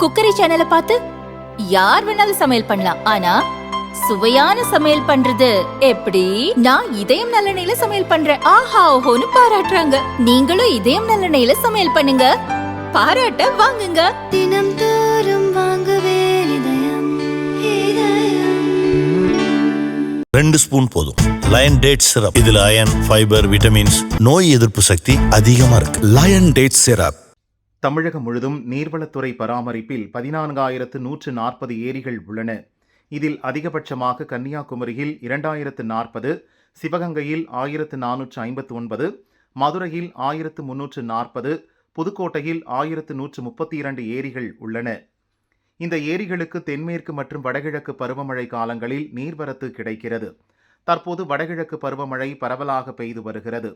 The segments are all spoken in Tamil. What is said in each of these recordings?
குக்கரி சேனலை பார்த்து யார் வேணாலும் சமையல் பண்ணலாம். ஆனா சுவையான சமையல் பண்றது எப்படி? நான் இதயம் நல்லெண்ணெயில சமையல் பண்றேன். ஆஹா ஓஹோன்னு பாராட்டுறாங்க. நீங்களும் இதயம் நல்லெண்ணெயில சமையல் பண்ணுங்க. பாராட்ட வாங்குங்க. தினம் தோறும் வாங்குவே இதயம் இதயம். ரெண்டு ஸ்பூன் போதும். லயன் டேட் சிரப் இதுல அயன் ஃபைபர் விட்டமின்ஸ் நோய் எதிர்ப்பு சக்தி அதிகமா இருக்கு. லயன் டேட் சிரப் தமிழகம் முழுதும் நீர்வளத்துறை பராமரிப்பில் பதினான்காயிரத்து நூற்று நாற்பது ஏரிகள் உள்ளன. இதில் அதிகபட்சமாக கன்னியாகுமரியில் இரண்டாயிரத்து நாற்பது சிவகங்கையில் ஆயிரத்து நானூற்று ஐம்பத்து ஒன்பது மதுரையில் ஆயிரத்து முன்னூற்று நாற்பது புதுக்கோட்டையில் ஆயிரத்து நூற்று முப்பத்தி இரண்டு ஏரிகள் உள்ளன. இந்த ஏரிகளுக்கு தென்மேற்கு மற்றும் வடகிழக்கு பருவமழை காலங்களில் நீர்வரத்து கிடைக்கிறது. தற்போது வடகிழக்கு பருவமழை பரவலாக பெய்து வருகிறது.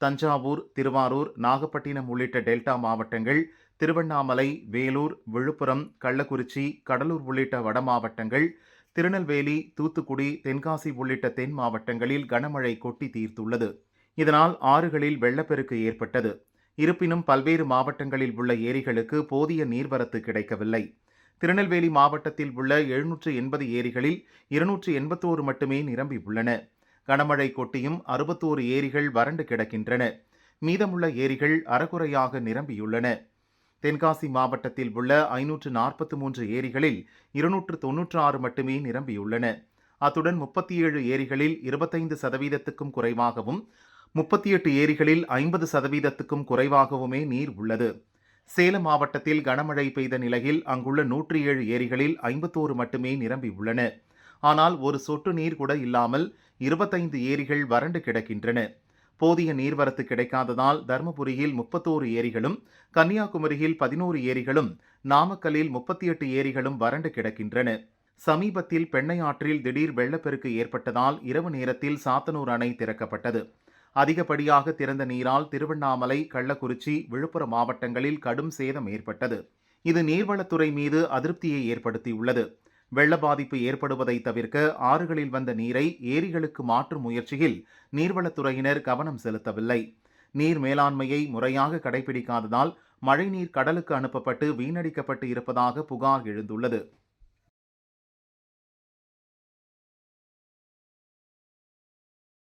தஞ்சாவூர் திருவாரூர் நாகப்பட்டினம் உள்ளிட்ட டெல்டா மாவட்டங்கள் திருவண்ணாமலை வேலூர் விழுப்புரம் கள்ளக்குறிச்சி கடலூர் உள்ளிட்ட வட மாவட்டங்கள் திருநெல்வேலி தூத்துக்குடி தென்காசி உள்ளிட்ட தென் மாவட்டங்களில் கனமழை கொட்டி தீர்த்துள்ளது. இதனால் ஆறுகளில் வெள்ளப்பெருக்கு ஏற்பட்டது. இருப்பினும் பல்வேறு மாவட்டங்களில் உள்ள ஏரிகளுக்கு போதிய நீர்வரத்து கிடைக்கவில்லை. திருநெல்வேலி மாவட்டத்தில் உள்ள எழுநூற்று எண்பது ஏரிகளில் இருநூற்று எண்பத்தோரு மட்டுமே நிரம்பி உள்ளன கனமழை கொட்டியும் அறுபத்தோரு ஏரிகள் வறண்டு கிடக்கின்றன. மீதமுள்ள ஏரிகள் அறகுறையாக நிரம்பியுள்ளன. தென்காசி மாவட்டத்தில் உள்ள ஐநூற்று நாற்பத்தி மூன்று ஏரிகளில் இருநூற்று தொன்னூற்று ஆறு மட்டுமே நிரம்பியுள்ளன. அத்துடன் முப்பத்தி ஏழு ஏரிகளில் இருபத்தைந்து சதவீதத்துக்கும் குறைவாகவும் முப்பத்தி எட்டு ஏரிகளில் ஐம்பது சதவீதத்துக்கும் குறைவாகவுமே நீர் உள்ளது. சேலம் மாவட்டத்தில் கனமழை பெய்த நிலையில் அங்குள்ள நூற்றி ஏழு ஏரிகளில் ஐம்பத்தோரு மட்டுமே நிரம்பியுள்ளன. ஆனால் ஒரு சொட்டு நீர் கூட இல்லாமல் இருபத்தைந்து ஏரிகள் வறண்டு கிடக்கின்றன. போதிய நீர்வரத்து கிடைக்காததால் தருமபுரியில் முப்பத்தோரு ஏரிகளும் கன்னியாகுமரியில் பதினோரு ஏரிகளும் நாமக்கல்லில் முப்பத்தி எட்டு ஏரிகளும் வறண்டு கிடக்கின்றன. சமீபத்தில் பெண்ணையாற்றில் திடீர் வெள்ளப்பெருக்கு ஏற்பட்டதால் இரவு நேரத்தில் சாத்தனூர் அணை திறக்கப்பட்டது. அதிகப்படியாக திறந்த நீரால் திருவண்ணாமலை கள்ளக்குறிச்சி விழுப்புரம் மாவட்டங்களில் கடும் சேதம் ஏற்பட்டது. இது நீர்வளத்துறை மீது அதிருப்தியை ஏற்படுத்தியுள்ளது. வெள்ள பாதிப்பு ஏற்படுவதை தவிர்க்க ஆறுகளில் வந்த நீரை ஏரிகளுக்கு மாற்றும் முயற்சியில் நீர்வளத்துறையினர் கவனம் செலுத்தவில்லை. நீர் மேலாண்மையை முறையாக கடைபிடிக்காததால் மழைநீர் கடலுக்கு அனுப்பப்பட்டு வீணடிக்கப்பட்டு இருப்பதாக புகார் எழுந்துள்ளது.